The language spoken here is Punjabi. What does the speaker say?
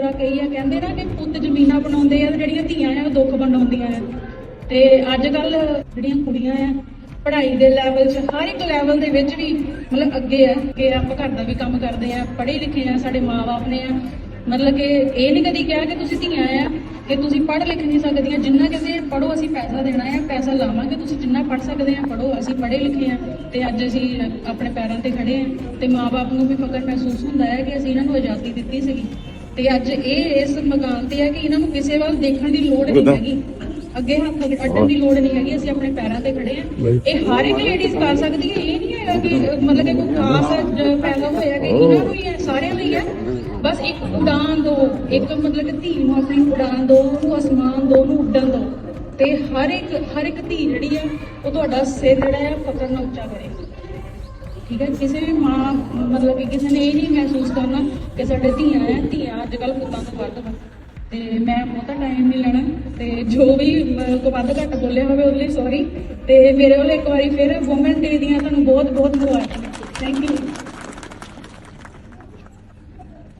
ਪੂਰਾ ਕਹੀ ਆ, ਕਹਿੰਦੇ ਨਾ ਕਿ ਪੁੱਤ ਜ਼ਮੀਨਾਂ ਬਣਾਉਂਦੇ ਆ ਤੇ ਜਿਹੜੀਆਂ ਧੀਆਂ ਆ ਉਹ ਦੁੱਖ ਬਣਾਉਂਦੀਆਂ ਆ। ਤੇ ਅੱਜ ਕੱਲ ਜਿਹੜੀਆਂ ਕੁੜੀਆਂ ਆ, ਪੜ੍ਹਾਈ ਦੇ ਲੈਵਲ 'ਚ ਹਰ ਇੱਕ ਲੈਵਲ ਦੇ ਵਿੱਚ ਵੀ ਮਤਲਬ ਅੱਗੇ ਆ, ਕਿ ਆਪਾਂ ਘਰ ਦਾ ਵੀ ਕੰਮ ਕਰਦੇ ਆ, ਪੜ੍ਹੇ ਲਿਖੇ ਆ, ਸਾਡੇ ਮਾਪੇ ਨੇ ਆ। ਮਤਲਬ ਕਿ ਇਹ ਨਹੀਂ ਕਦੀ ਕਿਹਾ ਕਿ ਤੁਸੀਂ ਧੀਆਂ ਆ, ਕਿ ਤੁਸੀਂ ਪੜ੍ਹ ਲਿਖ ਨਹੀਂ ਸਕਦੀਆਂ। ਜਿੰਨਾ ਕਿਸੇ ਪੜੋ ਅਸੀਂ ਪੈਸਾ ਦੇਣਾ ਆ, ਪੈਸਾ ਲਾਵਾਂਗੇ। ਤੁਸੀਂ ਜਿੰਨਾ ਪੜ੍ਹ ਸਕਦੇ ਆ ਪੜੋ ਅਸੀਂ ਪੜ੍ਹੇ ਲਿਖੇ ਆ ਤੇ ਅੱਜ ਅਸੀਂ ਆਪਣੇ ਪੈਰਾਂ ਤੇ ਖੜੇ ਆ। ਤੇ ਮਾਪੇ ਨੂੰ ਵੀ ਫਕਰ ਮਹਿਸੂਸ ਹੁੰਦਾ ਹੈ ਕਿ ਅਸੀਂ ਇਹਨਾਂ ਨੂੰ ਆਜ਼ਾਦੀ ਦਿੱਤੀ ਸੀਗੀ। ਤੇ ਅੱਜ ਇਹ ਇਸ ਮਕਾਨ ਤੇ ਹੈ ਕਿ ਇਹਨਾਂ ਨੂੰ ਕਿਸੇ ਵੱਲ ਦੇਖਣ ਦੀ ਲੋੜ ਨਹੀਂ ਹੈਗੀ। ਅੱਗੇ ਹੱਥ ਅੱਡਣ ਦੀ ਲੋੜ ਨਹੀਂ ਹੈਗੀ ਅਸੀਂ ਆਪਣੇ ਪੈਰਾਂ ਤੇ ਖੜੇ ਆ ਇਹ ਹਰ ਇੱਕ ਲੇਡੀਜ਼ ਕਰ ਸਕਦੀ ਹੈ ਇਹ ਨਹੀਂ ਹੈਗਾ ਕਿ ਮਤਲਬ ਕਿ ਕੋਈ ਖਾਸ ਜ- ਪੈਦਾ ਹੋਇਆ ਕਿ ਇਹਨਾਂ ਨੂੰ ਹੀ ਹੈ ਸਾਰਿਆਂ ਲਈ ਹੈ ਬਸ ਇੱਕ ਉਡਾਨ ਦੋ ਇੱਕ ਮਤਲਬ ਕਿ ਧੀ ਨੂੰ ਆਪਣੀ ਉਡਾਨ ਦੋ ਉਹਨੂੰ ਅਸਮਾਨ ਦੋ ਉਹਨੂੰ ਉੱਡਣ ਦੋ। ਤੇ ਹਰ ਇੱਕ ਹਰ ਇੱਕ ਧੀ ਜਿਹੜੀ ਆ ਉਹ ਤੁਹਾਡਾ ਸਿਰ ਜਿਹੜਾ ਆ ਫਕਰ ਨਾਲ ਉੱਚਾ ਕਰੇ। ਠੀਕ ਹੈ ਕਿਸੇ ਵੀ ਮਾਂ ਮਤਲਬ ਕਿ ਕਿਸੇ ਨੇ ਇਹ ਨਹੀਂ ਮਹਿਸੂਸ ਕਰਨਾ ਕਿ ਸਾਡੇ ਧੀਆਂ ਹੈ ਧੀਆਂ ਅੱਜ ਕੱਲ ਪੁੱਤਾਂ ਤੋਂ ਵੱਧ ਵਾ। ਤੇ ਮੈਂ ਬਹੁਤਾ ਟਾਈਮ ਨਹੀਂ ਲੈਣਾ ਤੇ ਜੋ ਵੀ ਅਹ, ਕੋਈ ਵੱਧ ਘੱਟ ਬੋਲਿਆ ਹੋਵੇ ਉਹਦੇ ਲਈ ਸੌਰੀ ਤੇ ਮੇਰੇ ਵੱਲੋਂ ਇੱਕ ਵਾਰੀ ਫਿਰ ਵੂਮਨ ਡੇ ਦੀਆਂ ਤੁਹਾਨੂੰ ਬਹੁਤ ਬਹੁਤ ਮੁਬਾਰਕਾਂ। Thank you